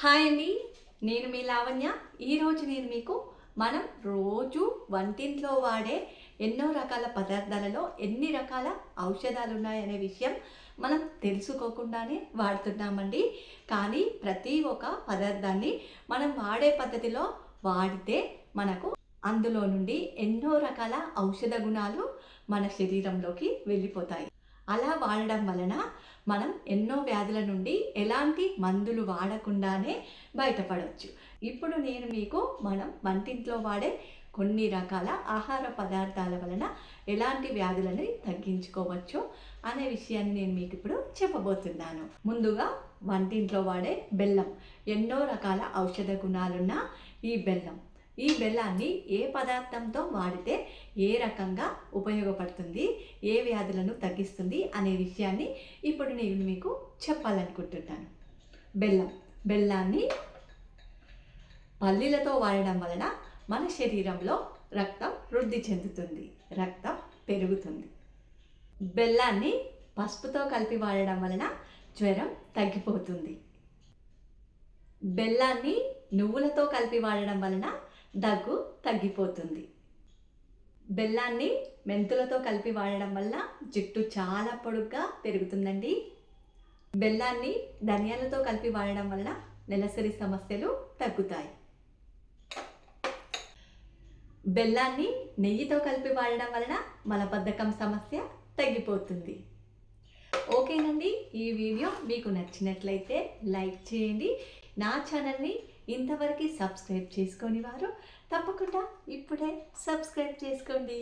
Hi అండి. నేను మీ లావణ్య. ఈరోజు నేను మీకు మనం రోజు వంటింట్లో వాడే ఎన్నో రకాల పదార్థాలలో ఎన్ని రకాల ఔషధాలు ఉన్నాయనే విషయం మనం తెలుసుకోకుండానే వాడుతున్నామండి. కానీ ప్రతి ఒక్క పదార్థాన్ని మనం వాడే పద్ధతిలో వాడితే మనకు అందులో నుండి ఎన్నో రకాల ఔషధ గుణాలు మన శరీరంలోకి వెళ్ళిపోతాయి. అలా వాడడం వలన మనం ఎన్నో వ్యాధుల నుండి ఎలాంటి మందులు వాడకుండానే బయటపడవచ్చు ఇప్పుడు నేను మీకు మనం వంటింట్లో వాడే కొన్ని రకాల ఆహార పదార్థాల వలన ఎలాంటి వ్యాధులని తగ్గించుకోవచ్చు అనే విషయాన్ని నేను మీకు ఇప్పుడు చెప్పబోతున్నాను. ముందుగా వంటింట్లో వాడే బెల్లం. ఎన్నో రకాల ఔషధ గుణాలున్న ఈ బెల్లం. ఈ బెల్లాన్ని ఏ పదార్థంతో వాడితే ఏ రకంగా ఉపయోగపడుతుంది ఏ వ్యాధులను తగ్గిస్తుంది అనే విషయాన్ని ఇప్పుడు నేను మీకు చెప్పాలనుకుంటున్నాను. బెల్లం. బెల్లాన్ని పల్లీలతో వాడడం వలన మన శరీరంలో రక్తం వృద్ధి చెందుతుంది రక్తం పెరుగుతుంది. బెల్లాన్ని పసుపుతో కలిపి వాడడం వలన జ్వరం తగ్గిపోతుంది. బెల్లాన్ని నువ్వులతో కలిపి వాడడం వలన దగ్గు తగ్గిపోతుంది. బెల్లాన్ని మెంతులతో కలిపి వాడడం వల్ల జుట్టు చాలా పొడుగ్గా పెరుగుతుందండి. బెల్లాన్ని ధనియాలతో కలిపి వాడడం వల్ల నెలసరి సమస్యలు తగ్గుతాయి. బెల్లాన్ని నెయ్యితో కలిపి వాడడం వలన మలబద్ధకం సమస్య తగ్గిపోతుంది. ఓకేనండి ఈ వీడియో మీకు నచ్చినట్లయితే లైక్ చేయండి. నా ఛానల్ని ఇంతవరకు సబ్స్క్రైబ్ చేసుకోని వారు తప్పకుండా ఇప్పుడే సబ్స్క్రైబ్ చేసుకోండి.